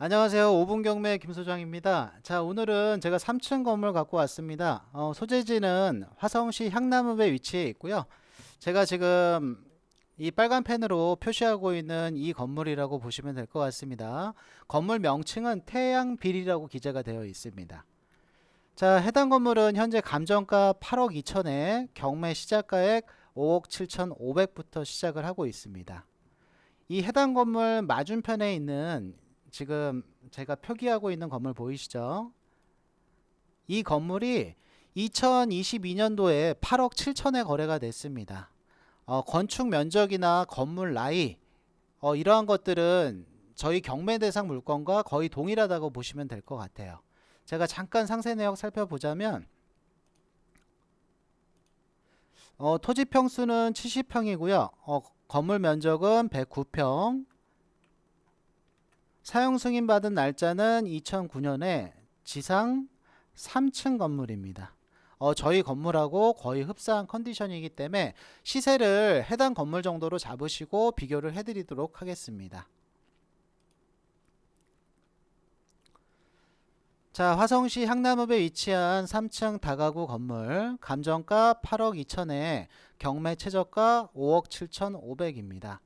안녕하세요. 5분 경매 김 소장입니다. 자, 오늘은 제가 3층 건물 갖고 왔습니다. 어, 소재지는 화성시 향나무에 위치해 있고요. 제가 지금 이 빨간 펜으로 표시하고 있는 이 건물이라고 보시면 될 것 같습니다. 건물 명칭은 태양빌이라고 기재가 되어 있습니다. 자, 해당 건물은 현재 감정가 8억 2천에 경매 시작가액 5억 7천 5백부터 시작을 하고 있습니다. 이 해당 건물 맞은편에 있는 지금 제가 표기하고 있는 건물 보이시죠? 이 건물이 2022년도에 8억 7천에 거래가 됐습니다. 어, 건축 면적이나 건물 나이 어, 이러한 것들은 저희 경매 대상 물건과 거의 동일하다고 보시면 될 것 같아요. 제가 잠깐 상세 내역 살펴보자면 어, 토지 평수는 70평이고요. 어, 건물 면적은 109평. 사용 승인 받은 날짜는 2009년에 지상 3층 건물입니다. 어, 저희 건물하고 거의 흡사한 컨디션이기 때문에 시세를 해당 건물 정도로 잡으시고 비교를 해드리도록 하겠습니다. 자, 화성시 향나무에 위치한 3층 다가구 건물 감정가 8억 2천에 경매 최저가 5억 7천 5백입니다.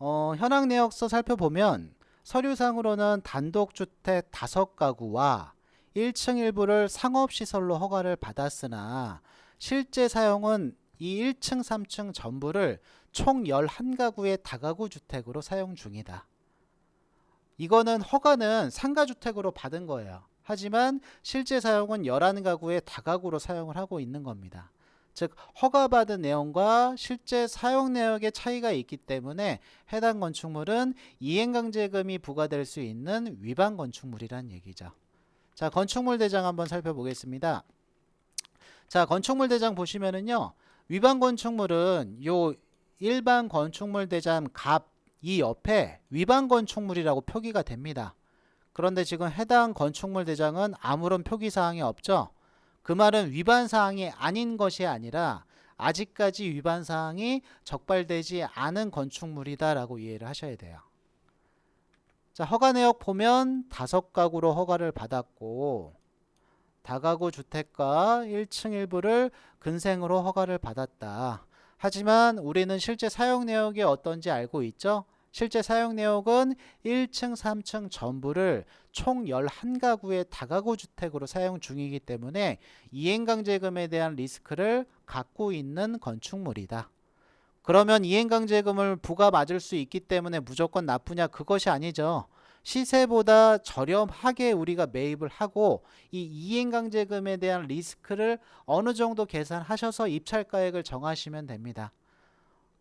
어, 현황 내역서 살펴보면 서류상으로는 단독주택 5가구와 1층 일부를 상업시설로 허가를 받았으나 실제 사용은 이 1층, 3층 전부를 총 11가구의 다가구 주택으로 사용 중이다. 이거는 허가는 상가주택으로 받은 거예요. 하지만 실제 사용은 11가구의 다가구로 사용을 하고 있는 겁니다. 즉 허가받은 내용과 실제 사용 내역의 차이가 있기 때문에 해당 건축물은 이행강제금이 부과될 수 있는 위반 건축물이란 얘기죠. 자 건축물 대장 한번 살펴보겠습니다. 자 건축물 대장 보시면은요 위반 건축물은 요 일반 건축물 대장 갑이 옆에 위반 건축물이라고 표기가 됩니다. 그런데 지금 해당 건축물 대장은 아무런 표기 사항이 없죠. 그 말은 위반 사항이 아닌 것이 아니라 아직까지 위반 사항이 적발되지 않은 건축물이다라고 이해를 하셔야 돼요. 자, 허가 내역 보면 다섯 가구로 허가를 받았고 다가구 주택과 1층 일부를 근생으로 허가를 받았다. 하지만 우리는 실제 사용 내역이 어떤지 알고 있죠? 실제 사용 내역은 1층, 3층 전부를 총 11가구의 다가구 주택으로 사용 중이기 때문에 이행강제금에 대한 리스크를 갖고 있는 건축물이다. 그러면 이행강제금을 부과 맞을 수 있기 때문에 무조건 나쁘냐? 그것이 아니죠. 시세보다 저렴하게 우리가 매입을 하고 이 이행강제금에 대한 리스크를 어느 정도 계산하셔서 입찰가액을 정하시면 됩니다.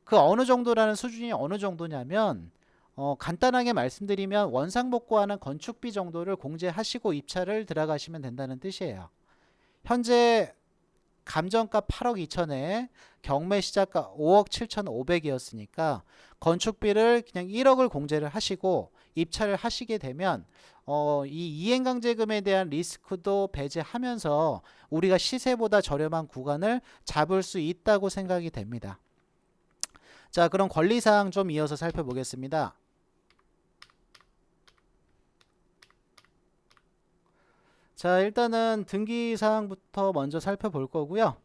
그 어느 정도라는 수준이 어느 정도냐면 어, 간단하게 말씀드리면 원상복구하는 건축비 정도를 공제하시고 입찰을 들어가시면 된다는 뜻이에요. 현재 감정가 8억 2천에 경매 시작가 5억 7천 5백이었으니까 건축비를 그냥 1억을 공제를 하시고 입찰을 하시게 되면 어, 이 이행강제금에 대한 리스크도 배제하면서 우리가 시세보다 저렴한 구간을 잡을 수 있다고 생각이 됩니다. 자, 그럼 권리사항 좀 이어서 살펴보겠습니다. 자, 일단은 등기사항부터 먼저 살펴볼 거고요.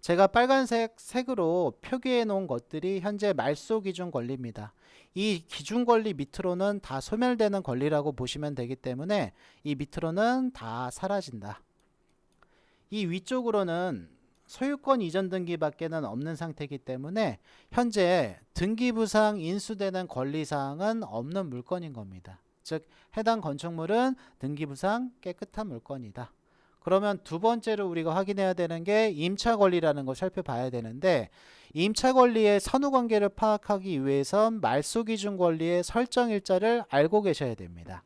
제가 빨간색 색으로 표기해 놓은 것들이 현재 말소 기준 권리입니다. 이 기준 권리 밑으로는 다 소멸되는 권리라고 보시면 되기 때문에 이 밑으로는 다 사라진다. 이 위쪽으로는 소유권 이전 등기밖에는 없는 상태이기 때문에 현재 등기부상 인수되는 권리사항은 없는 물건인 겁니다. 즉 해당 건축물은 등기부상 깨끗한 물건이다. 그러면 두 번째로 우리가 확인해야 되는 게 임차 권리라는 걸 살펴봐야 되는데 임차 권리의 선후 관계를 파악하기 위해선 말소 기준 권리의 설정 일자를 알고 계셔야 됩니다.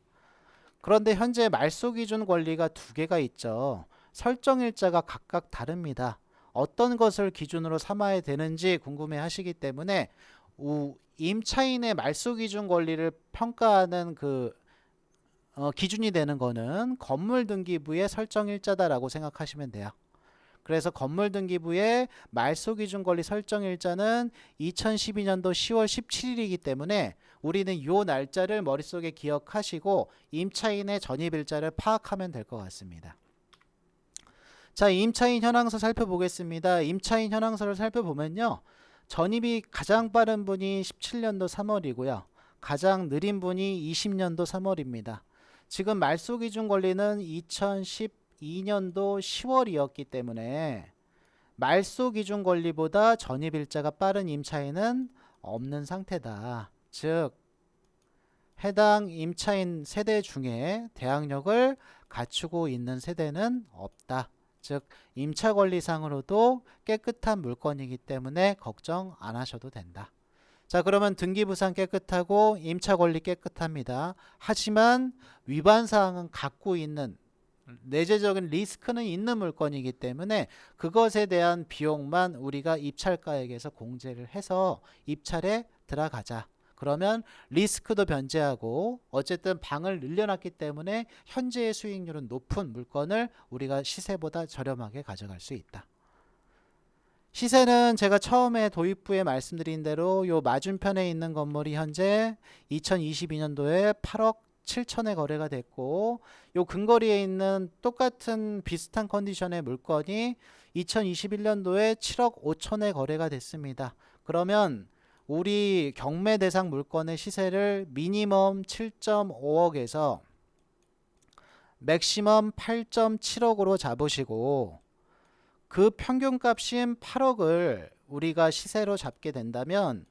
그런데 현재 말소 기준 권리가 두 개가 있죠. 설정 일자가 각각 다릅니다. 어떤 것을 기준으로 삼아야 되는지 궁금해 하시기 때문에 우, 임차인의 말소 기준 권리를 평가하는 그 어, 기준이 되는 거는 건물 등기부의 설정 일자다라고 생각하시면 돼요. 그래서 건물 등기부의 말소 기준 권리 설정 일자는 2012년도 10월 17일이기 때문에 우리는 요 날짜를 머릿속에 기억하시고 임차인의 전입 일자를 파악하면 될 것 같습니다. 자, 임차인 현황서 살펴보겠습니다. 임차인 현황서를 살펴보면요. 전입이 가장 빠른 분이 17년도 3월이고요. 가장 느린 분이 20년도 3월입니다. 지금 말소 기준 권리는 2012년도 10월이었기 때문에 말소 기준 권리보다 전입 일자가 빠른 임차인은 없는 상태다. 즉 해당 임차인 세대 중에 대항력을 갖추고 있는 세대는 없다. 즉 임차 권리상으로도 깨끗한 물건이기 때문에 걱정 안 하셔도 된다. 자, 그러면 등기부상 깨끗하고 임차 권리 깨끗합니다. 하지만 위반 사항은 갖고 있는 내재적인 리스크는 있는 물건이기 때문에 그것에 대한 비용만 우리가 입찰가액에서 공제를 해서 입찰에 들어가자. 그러면 리스크도 변제하고 어쨌든 방을 늘려놨기 때문에 현재의 수익률은 높은 물건을 우리가 시세보다 저렴하게 가져갈 수 있다. 시세는 제가 처음에 도입부에 말씀드린 대로 요 맞은편에 있는 건물이 현재 2022년도에 8억 7천에 거래가 됐고 요 근거리에 있는 똑같은 비슷한 컨디션의 물건이 2021년도에 7억 5천에 거래가 됐습니다. 그러면 우리 경매 대상 물건의 시세를 미니멈 7.5억에서 맥시멈 8.7억으로 잡으시고 그 평균값인 8억을 우리가 시세로 잡게 된다면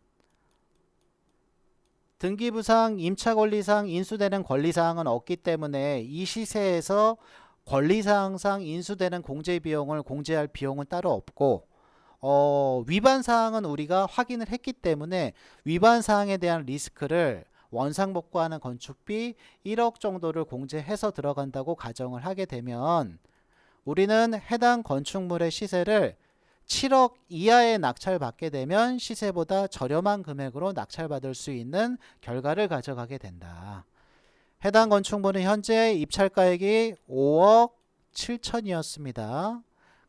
등기부상 임차권리상 인수되는 권리사항은 없기 때문에 이 시세에서 권리사항상 인수되는 공제비용을 공제할 비용은 따로 없고 어, 위반 사항은 우리가 확인을 했기 때문에 위반 사항에 대한 리스크를 원상 복구하는 건축비 1억 정도를 공제해서 들어간다고 가정을 하게 되면 우리는 해당 건축물의 시세를 7억 이하의 낙찰받게 되면 시세보다 저렴한 금액으로 낙찰받을 수 있는 결과를 가져가게 된다. 해당 건축물은 현재 입찰가액이 5억 7천이었습니다.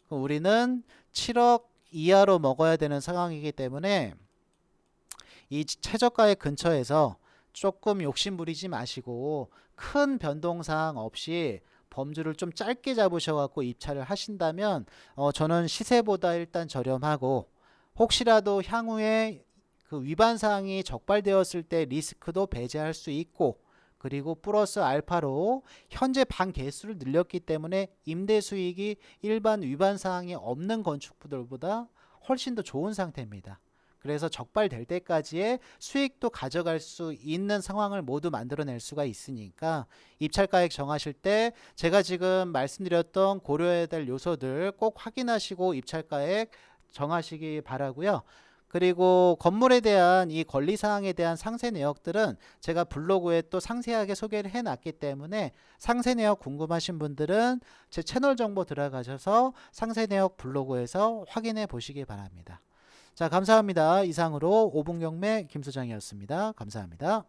우리는 7억 이하로 먹어야 되는 상황이기 때문에 이 최저가액 근처에서 조금 욕심 부리지 마시고 큰 변동사항 없이 범주를 좀 짧게 잡으셔갖고 입찰을 하신다면 어, 저는 시세보다 일단 저렴하고 혹시라도 향후에 그 위반 사항이 적발되었을 때 리스크도 배제할 수 있고 그리고 플러스 알파로 현재 방 개수를 늘렸기 때문에 임대 수익이 일반 위반 사항이 없는 건축부들보다 훨씬 더 좋은 상태입니다. 그래서 적발될 때까지의 수익도 가져갈 수 있는 상황을 모두 만들어낼 수가 있으니까 입찰가액 정하실 때 제가 지금 말씀드렸던 고려해야 될 요소들 꼭 확인하시고 입찰가액 정하시기 바라고요. 그리고 건물에 대한 이 권리 사항에 대한 상세 내역들은 제가 블로그에 또 상세하게 소개를 해 놨기 때문에 상세 내역 궁금하신 분들은 제 채널 정보 들어가셔서 상세 내역 블로그에서 확인해 보시기 바랍니다. 자, 감사합니다. 이상으로 5분 경매 김소장이었습니다. 감사합니다.